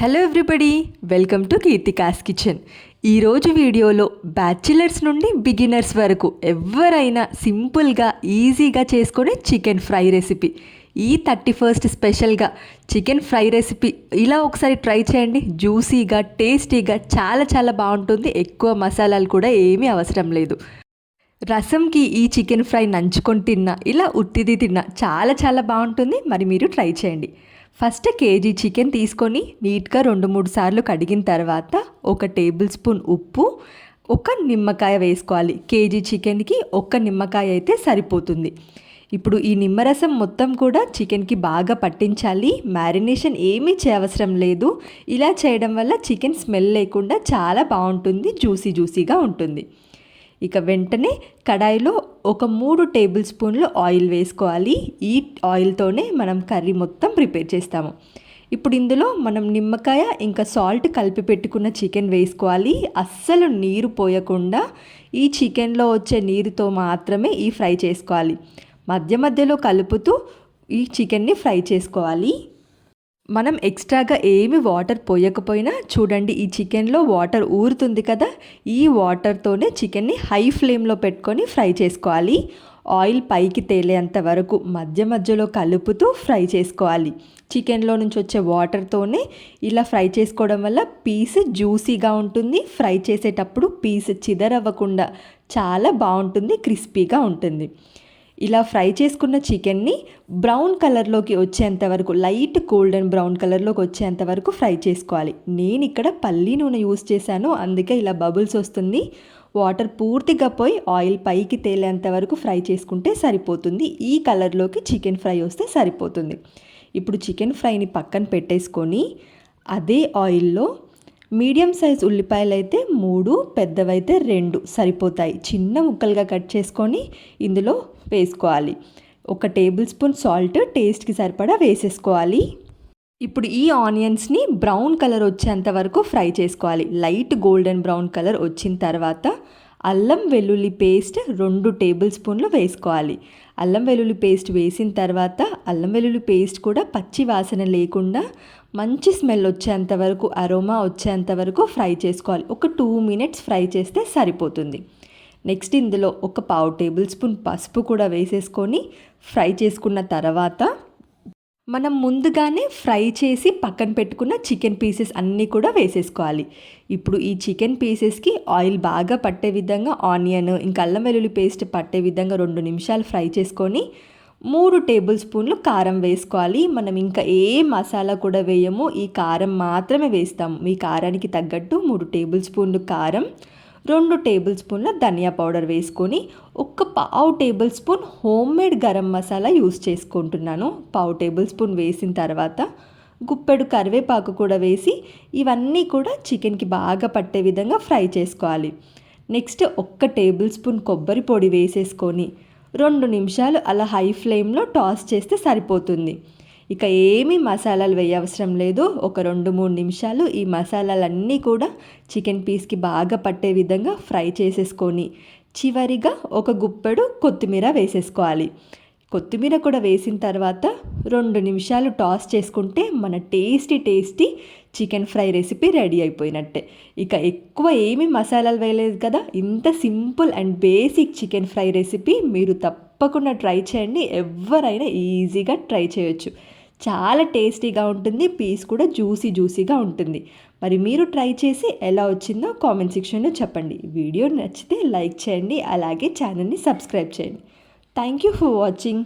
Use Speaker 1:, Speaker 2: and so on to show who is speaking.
Speaker 1: Hello everybody welcome to Keerthika's kitchen ఈరోజు వీడియోలో bachelors నుండి బిగినర్స్ వరకు ఎవరైనా సింపుల్గా ఈజీగా చేసుకునే చికెన్ ఫ్రై రెసిపీ ఈ థర్టీ ఫస్ట్ స్పెషల్గా చికెన్ ఫ్రై రెసిపీ ఇలా ఒకసారి ట్రై చేయండి. జ్యూసీగా టేస్టీగా చాలా చాలా బాగుంటుంది. ఎక్కువ మసాలాలు కూడా ఏమీ అవసరం లేదు. రసంకి ఈ చికెన్ ఫ్రై నంచుకొని తిన్నా ఇలా ఉత్తిది తిన్నా చాలా చాలా బాగుంటుంది. మరి మీరు ట్రై చేయండి. ఫస్ట్ కేజీ చికెన్ తీసుకొని నీట్గా రెండు మూడు సార్లు కడిగిన తర్వాత ఒక టేబుల్ స్పూన్ ఉప్పు ఒక నిమ్మకాయ వేసుకోవాలి. కేజీ చికెన్కి ఒక్క నిమ్మకాయ అయితే సరిపోతుంది. ఇప్పుడు ఈ నిమ్మరసం మొత్తం కూడా చికెన్కి బాగా పట్టించాలి. మ్యారినేషన్ ఏమీ చేయవసరం లేదు. ఇలా చేయడం వల్ల చికెన్ స్మెల్ లేకుండా చాలా బాగుంటుంది జ్యూసీ జ్యూసీగా ఉంటుంది. ఇక వెంటనే కడాయిలో ఒక మూడు టేబుల్ స్పూన్లు ఆయిల్ వేసుకోవాలి. ఈ ఆయిల్తోనే మనం కర్రీ మొత్తం ప్రిపేర్ చేస్తాము. ఇప్పుడు ఇందులో మనం నిమ్మకాయ ఇంకా సాల్ట్ కలిపి పెట్టుకున్న చికెన్ వేసుకోవాలి. అస్సలు నీరు పోయకుండా ఈ చికెన్లో వచ్చే నీరుతో మాత్రమే ఈ ఫ్రై చేసుకోవాలి. మధ్య మధ్యలో కలుపుతూ ఈ చికెన్ని ఫ్రై చేసుకోవాలి. మనం ఎక్స్ట్రాగా ఏమి వాటర్ పోయకపోయినా చూడండి ఈ చికెన్లో వాటర్ ఊరుతుంది కదా ఈ వాటర్తోనే చికెన్ని హై ఫ్లేమ్లో పెట్టుకొని ఫ్రై చేసుకోవాలి. ఆయిల్ పైకి తేలేంత వరకు మధ్య మధ్యలో కలుపుతూ ఫ్రై చేసుకోవాలి. చికెన్లో నుంచి వచ్చే వాటర్తోనే ఇలా ఫ్రై చేసుకోవడం వల్ల పీస్ జ్యూసీగా ఉంటుంది. ఫ్రై చేసేటప్పుడు పీస్ చిదరవ్వకుండా చాలా బాగుంటుంది క్రిస్పీగా ఉంటుంది. ఇలా ఫ్రై చేసుకున్న చికెన్ని బ్రౌన్ కలర్లోకి వచ్చేంత వరకు లైట్ గోల్డెన్ బ్రౌన్ కలర్లోకి వచ్చేంత వరకు ఫ్రై చేసుకోవాలి. నేను ఇక్కడ పల్లి నూనె యూస్ చేశాను అందుకే ఇలా బబుల్స్ వస్తుంది. వాటర్ పూర్తిగా పోయి ఆయిల్ పైకి తేలేంత వరకు ఫ్రై చేసుకుంటే సరిపోతుంది. ఈ కలర్లోకి చికెన్ ఫ్రై వస్తే సరిపోతుంది. ఇప్పుడు చికెన్ ఫ్రైని పక్కన పెట్టేసుకొని అదే ఆయిల్లో మీడియం సైజ్ ఉల్లిపాయలు అయితే మూడు పెద్దవైతే రెండు సరిపోతాయి. చిన్న ముక్కలుగా కట్ చేసుకొని ఇందులో వేసుకోవాలి. ఒక టేబుల్ స్పూన్ సాల్ట్ టేస్ట్కి సరిపడా వేసేసుకోవాలి. ఇప్పుడు ఈ ఆనియన్స్ని బ్రౌన్ కలర్ వచ్చేంత వరకు ఫ్రై చేసుకోవాలి. లైట్ గోల్డెన్ బ్రౌన్ కలర్ వచ్చిన తర్వాత అల్లం వెల్లుల్లి పేస్ట్ రెండు టేబుల్ స్పూన్లు వేసుకోవాలి. అల్లం వెల్లుల్లి పేస్ట్ వేసిన తర్వాత అల్లం వెల్లుల్లి పేస్ట్ కూడా పచ్చి వాసన లేకుండా మంచి స్మెల్ వచ్చేంత వరకు అరోమా వచ్చేంత వరకు ఫ్రై చేసుకోవాలి. ఒక టూ మినిట్స్ ఫ్రై చేస్తే సరిపోతుంది. నెక్స్ట్ ఇందులో ఒక పావు టేబుల్ స్పూన్ పసుపు కూడా వేసేసుకొని ఫ్రై చేసుకున్న తర్వాత మనం ముందుగానే ఫ్రై చేసి పక్కన పెట్టుకున్న చికెన్ పీసెస్ అన్నీ కూడా వేసేసుకోవాలి. ఇప్పుడు ఈ చికెన్ పీసెస్కి ఆయిల్ బాగా పట్టే విధంగా ఆనియన్ ఇంకా అల్లం వెల్లుల్లి పేస్ట్ పట్టే విధంగా రెండు నిమిషాలు ఫ్రై చేసుకొని మూడు టేబుల్ స్పూన్లు కారం వేసుకోవాలి. మనం ఇంకా ఏ మసాలా కూడా వేయము. ఈ కారం మాత్రమే వేస్తాము. మీ కారానికి తగ్గట్టు మూడు టేబుల్ స్పూన్లు కారం రెండు టేబుల్ స్పూన్ల ధనియా పౌడర్ వేసుకొని ఒక పావు tablespoon homemade garam masala use చేసుకుంటున్నాను. పావు టేబుల్ స్పూన్ వేసిన తర్వాత గుప్పెడు కరివేపాకు కూడా వేసి ఇవన్నీ కూడా చికెన్కి బాగా పట్టే విధంగా ఫ్రై చేసుకోవాలి. నెక్స్ట్ ఒక్క టేబుల్ స్పూన్ కొబ్బరి పొడి వేసేసుకొని రెండు నిమిషాలు అలా హై ఫ్లేమ్లో టాస్ చేస్తే సరిపోతుంది. ఇక ఏమీ మసాలాలు వేయవసరం లేదు. ఒక రెండు మూడు నిమిషాలు ఈ మసాలాలన్నీ కూడా చికెన్ పీస్కి బాగా పట్టే విధంగా ఫ్రై చేసేసుకొని చివరిగా ఒక గుప్పెడు కొత్తిమీర వేసేసుకోవాలి. కొత్తిమీర కూడా వేసిన తర్వాత రెండు నిమిషాలు టాస్ చేసుకుంటే మన tasty tasty chicken fry recipe ready అయిపోయినట్టే. ఇక ఎక్కువ ఏమి మసాలాలు వేయలేదు కదా? ఇంత simple and basic chicken fry recipe మీరు తప్పకుండా ట్రై చేయండి. ఎవరైనా ఈజీగా ట్రై చేయొచ్చు. చాలా టేస్టీగా ఉంటుంది పీస్ కూడా జ్యూసీ జ్యూసీగా ఉంటుంది. మరి మీరు ట్రై చేసి ఎలా వచ్చిందో కామెంట్ సెక్షన్లో చెప్పండి. వీడియో నచ్చితే లైక్ చేయండి అలాగే ఛానల్ని సబ్స్క్రైబ్ చేయండి. Thank you for watching.